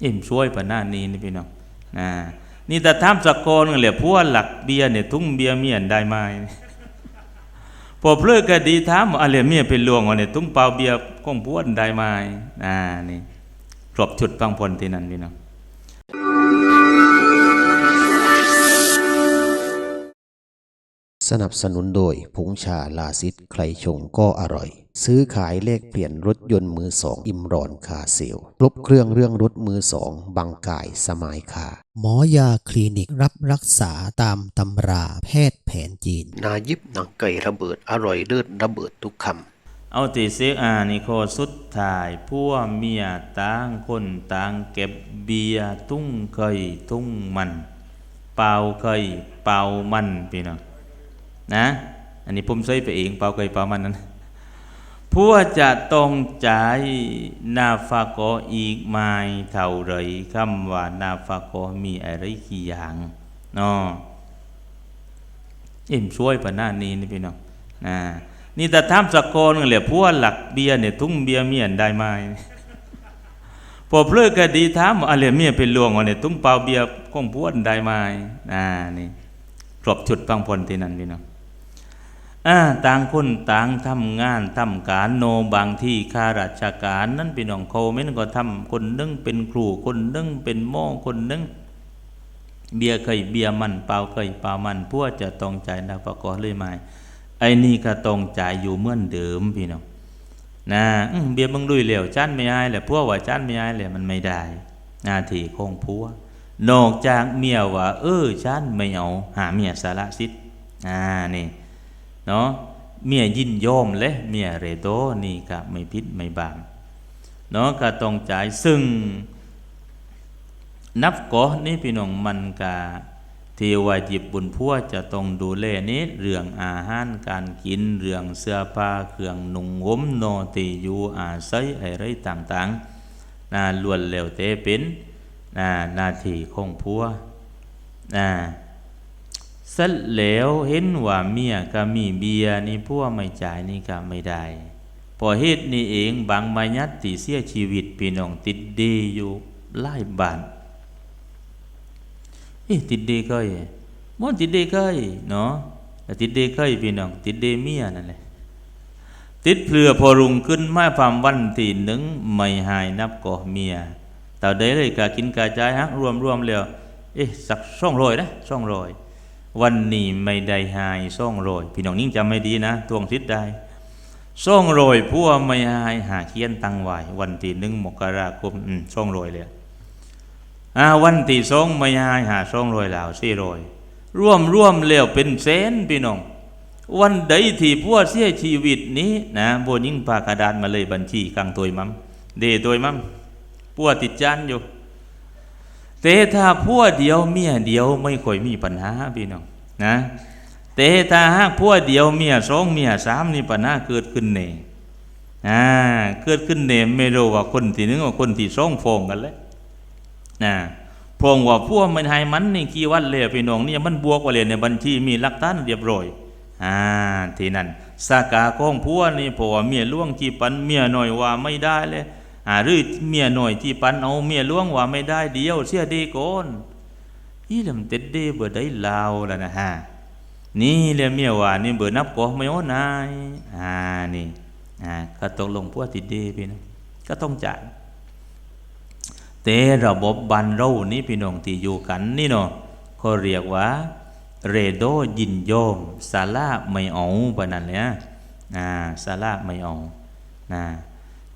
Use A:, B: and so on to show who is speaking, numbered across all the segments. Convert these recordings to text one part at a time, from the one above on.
A: เอ็มช่วยปะหน้านี้นี่พี่น้องนะนี่แต่ท้ามสะโกนเหลือพวหลักเบียเนี่ยทุ่งเบียเมียนได้ไหมพอเพลิกก็ดีท้ามอะไรเมียเป็นลวงว่าเนี่ยทุ่งเปล่าเบียร์คงพวนได้ไหมอ่านี่ครบชุดฟังพลที่นั่นพี่น้อง
B: สนับสนุนโดยผงชาลาซิดใครชงก็อร่อย ซื้อขายเลขเปลี่ยนรถยนต์มือสองอิมรอนคาเซลครบเครื่องเรื่องรถมือสองบางกายสมายคา
C: หมอยาคลินิกรับรักษาตามตำราแพทย์แผนจีน
B: นายิบหนังไก่ระเบิดอร่อยเลิศระเบิดทุกคำ
A: เอาติเสกอานิโคสุดถ่ายพัวเมียต่างคนต่างเก็บเบียร์ตุ้งเคยตุ้งมัน เป่าเคยเป่ามันพี่น้อง นะอันนี้ผมใส่ไปเองเปล่าเคยเปล่ามันนั้นพัวจะต้องจ่ายนาฟาโกอีกไม่เท่าไรคำว่านาฟาโกมีอะไรกี่อย่างเนาะเอ็มช่วยปะหน้านี้นี่พี่น้องนะนี่แต่ทำสะโกนเหลือพวหลักเบียร์เนี่ยทุ่งเบียร์เมียนได้ไหมพอเพลิกก็ดีถามอะไรเมียเป็นลวงว่าเนี่ยตุ้งเปล่าเบียร์คงพวนได้ไหมอ่านี่ครบชุดฟังพลที่นั่นพี่น้อง อ่าต่างคนต่างทำงานทำการโนบางที่ข้าราชการนั่นพี่น้องโคเมนก็ทำคนนึงเป็นครูคนนึงเป็นหม้อคนนึงเบียเคยเบียมันเปล่าเคยเปล่ามันพวกจะต้องจ่ายนาประกอบเลยไหมไอ้นี่ก็ต้องจ่ายอยู่เหมือนเดิมพี่น้องนะเบียมึงลุยเหลวจันไม่อายแหละพวกว่าจันไม่อายแหละมันไม่ได้หน้าที่ของพัวนอกจากเมียว่า เออจันไม่เอาหาเมียสาระสิทธิ์อ่านี่ เนาะเมียยินยอมเลยเมียเรโตนี่ก็ไม่พิษไม่บาปเนาะก็ต้องจ่ายซึ่ง นับก่อนี่พี่น้องมันกาที่วาจิบบุญพัวจะต้องดูแลนี้เรื่องอาหารการกินเรื่องเสื้อผ้าเครื่องนุ่งห่มโนติอยู่อาศัยอะไรต่างๆน่าล้วนแล้วแต่เป็นน่านาทีของพัวน่า สร็จแล้วเห็นว่าเมียก็มีเบียนี่พัวไม่จ่ายนี่ก็ไม่ได้พอเหตุนี้เองบางมายัดติเสียชีวิตพี่น้องติดดีอยู่หลายบาทเอ๊ะติดเดเคยมันติดเดเคยเนาะติดเดเคยพี่น้องติดเดเมียนั่นแหละติดเพลือพอรุงขึ้นมาความวันที่หนึ่งไม่หายนับก่อเมียแต่ได้เลยกากินกาใจฮักรวมรวมแล้วเอ๊ะสักช่องรอยนะช่องรอย วันนี้ไม่ได้หายช่องรย พี่น้องยิ่งจำไม่ดีนะทวงทิศได้ช่องรยพัวไม่หายหาเคียนตังไหววันที่หนึ่งมกราคมอืมช่องรยเลยอาวันที่สองไม่ยายหาสองรยแล้วสี่รยร่วมร่วมแล้วเป็นแสนพี่น้อง วันใดที่พวเสียชีวิตนี้นะบนยิ่งปากกระดานมาเลยบัญชีกลางตัวมัมเดตัวมัมพวติดจานอยู่ แต่ถ้าพวเดียวเมียเดียวไม่ค่อยมีปัญหาพี่น้องนะแต่ถ้าหากพวเดียวเมียสองเมียสามนี่ปัญหาเกิดขึ้นเน่อ่าเกิดขึ้นเน่ไม่รู้ว่าคนที่หนึ่งว่าคนที่สองฟองกันแล้วนะพงว่าพวกมันให้มันนี่กี่วันเลยพี่น้องนี่มันบวกว่าเลยในบัญชีมีหลักฐานเรียบร้อยอ่าทีนั่นสากาของพวนี่พราะว่าเมียล่วงจีปันเมียหน่อยว่าไม่ได้เลย อ่าหรือเมียหน่อยจีปันเอาเมียล่วงว่าไม่ได้เดียวเสียดีก่อนอีลำเต็ดเดเบื่อได้ลาวแล้วนะฮะนี่เรียเมียว่านี่เบื่อนับก็ไม่โอ้นายอ่านี่อ่าก็ตกลงพวกติดเดพี่นะก็ต้องจ่ายแต่ระบบบันเรานี้พี่น้องที่อยู่กันนี่เนาะเขาเรียกว่า เรโดยินโยมสาระไม่เอาปะนั่นเนี่ยนะสาระไม่เอานะ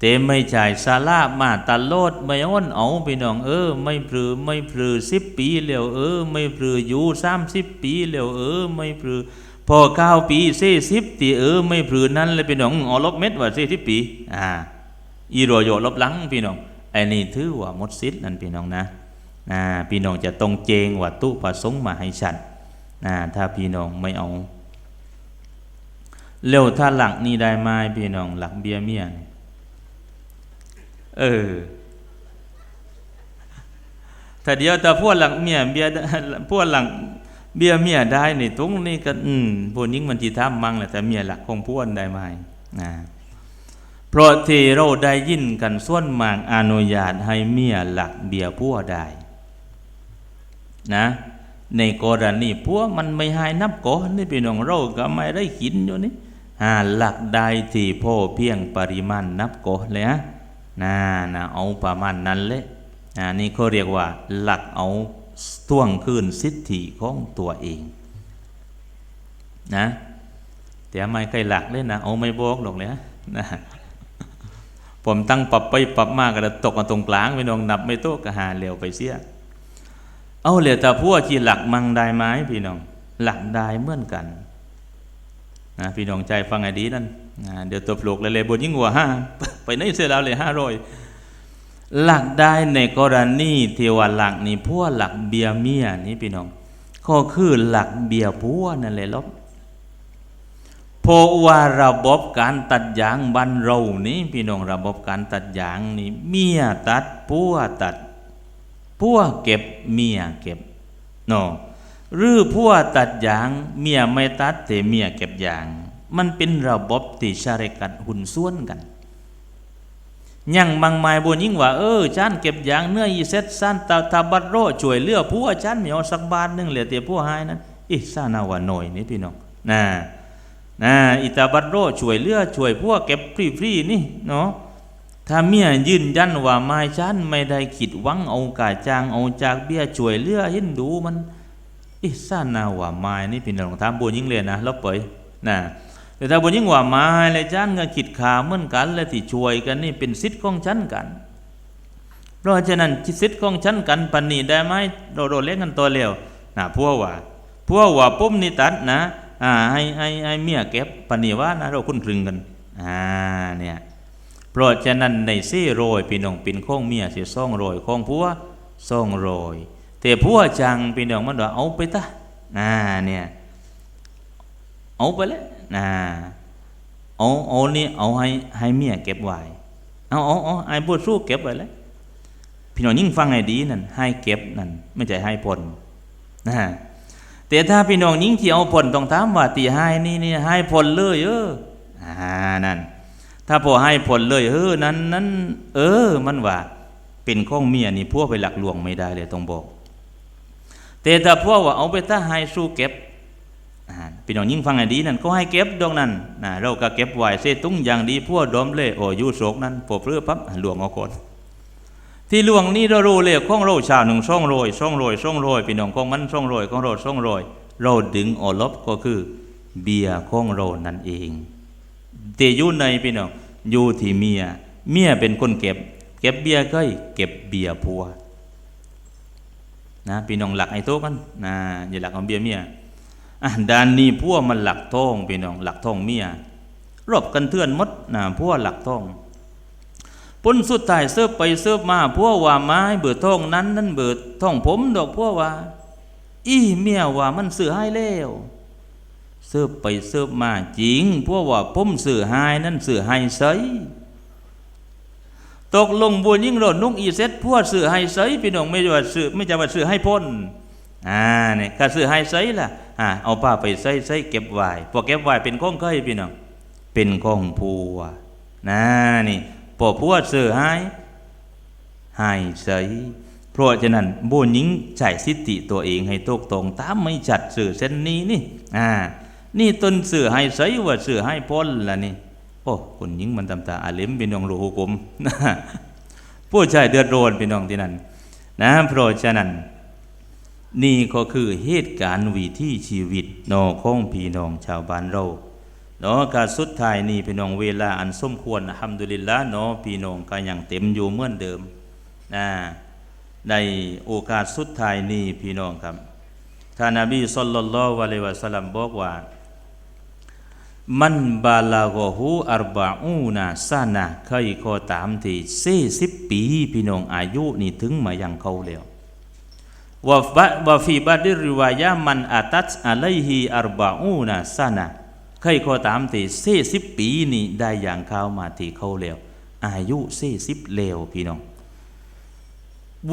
A: แต่ไม่ใช่สาระมาตลอดไม่อ้นเอาพี่น้องเออ ไม่พลือไม่พลือสิบปีแล้วเออ ไม่พลืออยู่สามสิบปีแล้วเออ ไม่พลือพอเก้าปีเสีสิบตีเออ ไม่พลือนั้นเลยพี่น้องอ๋อลบเม็ดว่าเสีสิบปี อ่า อีโรโยลบหลังพี่น้องไอ้นี่ถือว่ามดสิทธิ์นั่นพี่น้องนะนะพี่น้องจะต้องเจงว่าตู้ประสงค์มาให้ฉันนะถ้าพี่น้องไม่เอาเร็วถ้าหลักนี่ได้ไหมพี่น้องหลักเบียเมียนี่ เออถ้าเดียวแต่พวกหลังเมียเบียพวกหลังเบียเมียได้นี่ตรงนี้ก็อืมพวกนี้มันจีทำมั่งแหละแต่เมียหลักคงพวนได้ไหมนะเพราะที่เราได้ยินกันส่วนมากอนุญาตให้เมียหลักเบียพัวได้นะในกรณีพัวมันไม่ให้นับก่อนนี่พี่น้องเราก็ไม่ได้กินอยู่นี่หาหลักใดที่พ่อเพียงปริมาณนับก่อนเลยฮะ น่านะเอาประมาณนั้นเลยอ่านี่เขาเรียกว่าหลักเอาท่วงคืนสิทธิของตัวเองนะแต่ไม่เคยหลักเลยนะเอาไม่บอกหรอกเลยนะผมตั้งปรับไปปรับมากก็ตกมาตรงกลางพี่น้องนับไม่โต๊ะก็หาเร็วไปเสีย เอาเหลือแต่พวกที่หลักมังได้ไหมพี่น้อง หลักได้เหมือนกันนะพี่น้องใจฟังให้ดีนั่น เดี๋ยวตัวปลูกเลยเลยบนยิ่งกว่าห้าไปไหนเสียแล้วเลยห้าร้อยหลักได้ในกรณีเทวหลักนี่พวหลักเบียเมียนี่พี่น้องก็คือหลักเบียพัวนั่นแหละลบเพราะว่าระบบการตัดยางบ้านเรานี่พี่น้องระบบการตัดยางนี่เมียตัดพัวตัดพัวเก็บเมียเก็บเนาะหรือพัวตัดยางเมียไม่ตัดแต่เมียเก็บยาง มันเป็นระบบที่ชาริกันหุ่นส่วนกันยังบางไม้บนยิ่งว่าเออฉันเก็บยางเนื้ออีเซตสั้นตาตาบัดโรช่วยเลือพัวฉันไม่เอาสักบาทหนึงเหลือแต่พัวหายนั้นอิสานาวาหน่อยนี่พี่น้องนะนะอิตาบัดโรช่วยเลือช่วยพัวเก็บฟรีๆนี่เนาะถ้าเมียยืนยันว่าไม่ฉันไม่ได้คิดวังเอากาจางเอาจากเบี้ยช่วยเลือเห็นดูมันอิสานาวาไม้นี่พี่น้องถามบุญยิ่งเรียนนะแล้วเปยนะ แต่ถ้าบุญยิ่งว่าม้เลยฉันก็คิดขาเหมือนกัน และที่ช่วยกันนี่เป็นสิทธิ์ของฉันกัน เพราะฉะนั้นสิทธิ์ของฉันกันปันนี้ได้ไหมเราโดนเล่นกันตัวเร็วนะพวกว่าพวกว่าปุ๊มนี่ตัดนะอ่าให้ให้ให้เมียเก็บปันนี้ว่านะเราคุ้นคลึงกันอ่าเนี่ยเพราะฉะนั้นในซี่โรยพี่น้องป็นข้องเมียสิซ่องโรยข้องผัวซ่องโรยแต่ผัวจังพี่น้องมันว่าเอาไปตะน่าเนี่ยเอาไปเลย น่าเอาเอานี่เอาให้ให้เมียเก็บไว้เอาเอาเอาไอ้บัวสู้เก็บไว้เลยพี่น้องยิ่งฟังให้ดีนั่นให้เก็บนั่นไม่ใช่ให้ผลนะแต่ถ้าพี่น้องยิ่งที่เอาผลต้องถามว่าตีให้นี่นี่ให้ผลเลยเอออ่านั่นถ้าพอให้ผลเลยเออนั้นนั้นเออ มันว่า เป็นข้องเมียนี่พวกไปหลักลวงไม่ได้เลยต้องบอก แต่ถ้าพวกว่าเอาไปถ้าให้สู้เก็บ พี่น้องยิ่งฟังให้ดีนั่นก็ให้เก็บดอกนั้นนะเราก็เก็บไว้เสตุ้งอย่างดีพวดมเล่โอ้ยูโศกนั้นพอเพื่อปั๊บหลวงเอาคนที่หลวงนี่เรารู้เลยข้องเราชาวหนึ่งช่องโรยช่องโรยช่องโรยพี่น้องของมันช่องโรยของเราช่องโรยเราดึงออลบก็คือเบียร์ของเรานั่นเองแต่อยู่ในพี่น้องอยู่ที่เมีย เมียเป็นคนเก็บ เก็บเบียก็เก็บเบียพัวนะพี่น้องหลักไอ้โต๊ะกันนะอย่าหลักเอาเบียเมีย อะด้านนี้พัวมันหลักท้องพี่น้องหลักท้องเมียรบกันเทือนมดนะพัวหลักท้องปุ้นสุดท้ายเสิร์ฟไปเสิร์ฟมาพัวว่าไม้เบื่อท้องนั้นนั้นเบื่อท้องผมดอกพวว่า อีเมียว่ามันเสือให้แล้วเสิร์ฟไปเสิร์ฟมาจริงพราะว่าผมเสือหายนั่นเสือให้ใสตกลงบัวยิ่งโรดนุกอีเซ็ตพวกสื่อให้ใสพี่น้องไม่ว่าสื่อไม่จะว่าเสือให้พ้นอ่าเนี่ยถ้าสื่อให้ใสล่ะ อ่าเอาผ้าไปใส่ใส่เก็บไว้พอเก็บไว้เป็นข้องเคยพี่น้องเป็นข้องผัวนะนี่พอผัวเสือห้ให้ใสเพราะฉะนั้นบุญยิงใจสิทธิตัวเองให้ตกตรงตามไม่จัดสื่อเส้นนี้นี่อ่านี่ต้นเสือให้ใสว่าเสือให้พ้นล่ะนี่โอ้คนยิงมันตำตาอาเลมเป็นน้องรู้กุมผู้ชายเดือดร้อนเป็นน้องที่นั่นนะเพราะฉะนั้น นี่ก็คือเหตุการณ์วิถีชีวิตนอของพี่น้องชาวบ้านเราเนาะการสุดท้ายนี่พี่น้องเวลาอันสมควรอัมดุลิลละเนาะพี่น้องก็ยังเต็มอยู่เหมือนเดิมนะในโอกาสสุดท้ายนี้พี่น้องครับท่านนบีสุลต่านละวะเลวะสลัมบอกว่า มันบาลาโกหูอัรบาอูนาซานะเคยก็ตามที่เซสิบปี พี่น้องอายุนี่ถึงมาอยังเขาแล้ว ว่าบะวฟีบาดิริวายามันอาตัสอะไลฮีอัรบาอูนาซานะเคยก็ตามที่เซสิบปีนี่ได้อย่างเข้ามาที่เขาแล้วอายุเซสิบเลวพี่น้อง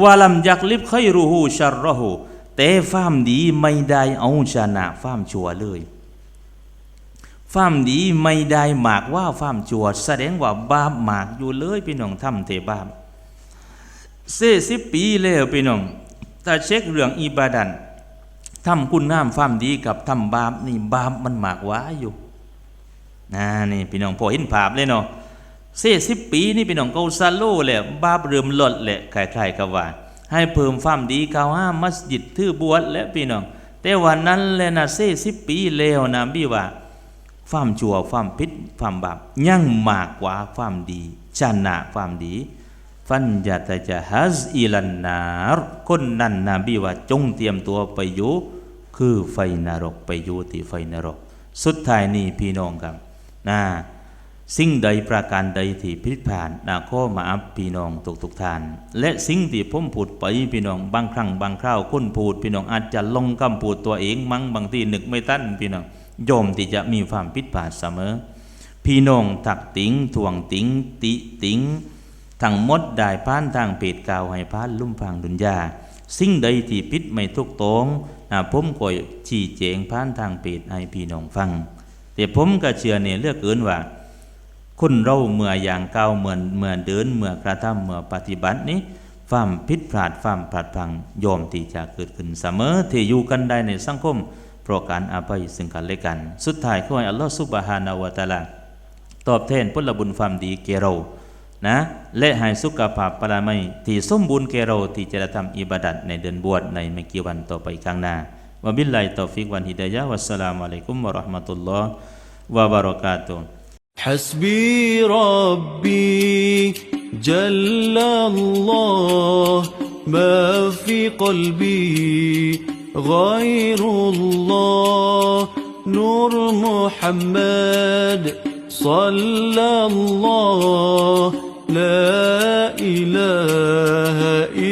A: วาลัมยักลิบเคยรูหูชัรรหูแต่ฟ้ามดีไม่ได้เอาชนะฟ้ามชัวเลยความดีไม่ได้หมากว่าความชัวแสดงว่าบาปหมากอยู่เลยพี่น้องทำเทบาปเสสิบปีแล้วพี่น้อง ถ้าเช็คเรื่องอิบาดันทำคุณงามความดีกับทำบาปนี่บาปมันหมากว่าอยู่นะนี่พี่น้องพอเห็นภาพเลยเนาะเสีสิบปีนี่พี่น้องเกาซาโลแหละบาปเริ่มลดแหละคล้ายๆกับว่า ให้เพิ่มความดีก้าห้ามมัสยิดทื่อบวชและพี่น้องแต่วันนั้นแหละนะเสสิบปีแล้วนะพี่ว่าความชั่วความผิดความบาปยั่งมากกว่าความดีชนะความดี ฟันยาตจะฮัซอิลันนารคนนั้นนบีว่าจงเตรียมตัวไปอยู่คือไฟนรกไปอยู่ที่ไฟนรก สุดท้ายนี่พี่น้องครับนะสิ่งใดประการใดที่ผิดพาดนะข้อมาอัพพี่น้องทุกทุกท่าน และสิ่งที่ผมพูดไปพี่น้องบางครั้งบางคราวคนพูดพี่น้องอาจจะลงคำพูดตัวเองมั้งบางทีนึกไม่ทันพี่น้องยอมที่จะมีความผิดพลาดเสมอ พี่น้องถักติงทวงติงติติง ทั้งหมดได้ผ่านทางเพจกาวให้ผ่านลุ่มฟังดุนยา สิ่งใดที่ผิดไม่ถูกต้องนะผมก็ชี้แจงผ่านทางเพจให้พี่น้องฟัง แต่ผมก็เชื่อเนี่ยเลือกเกินว่า คนเราเมื่ออย่างเก้าเหมือนเมื่อเดินเมื่อกระทำเมื่อปฏิบัตินี้ความผิดพลาดความพลาดพังยอมที่จะเกิดขึ้นเสมอที่อยู่กันได้ในสังคมเพราะการอภัยซึ่งกันและกัน สุดท้ายขอให้อัลลอฮฺซุบฮานาวะตะลาตอบแทนผลบุญความดีแก่เรา นะ และให้สุขภาพปรามัยที่สมบูรณ์แก่เราที่จะได้ทำอิบาดัตในเดือนบวชในไม่กี่วันต่อไปข้างหน้าวะบิลลาฮิตอฟิกวันฮิดายะฮ์วัสสลามุอะลัยกุมวะเราะห์มะตุลลอฮ์วะบะเราะกาตุฮ์
D: حسبي ربي جل الله ما في قلبي غير الله نور محمد صلى الله لا إله إلا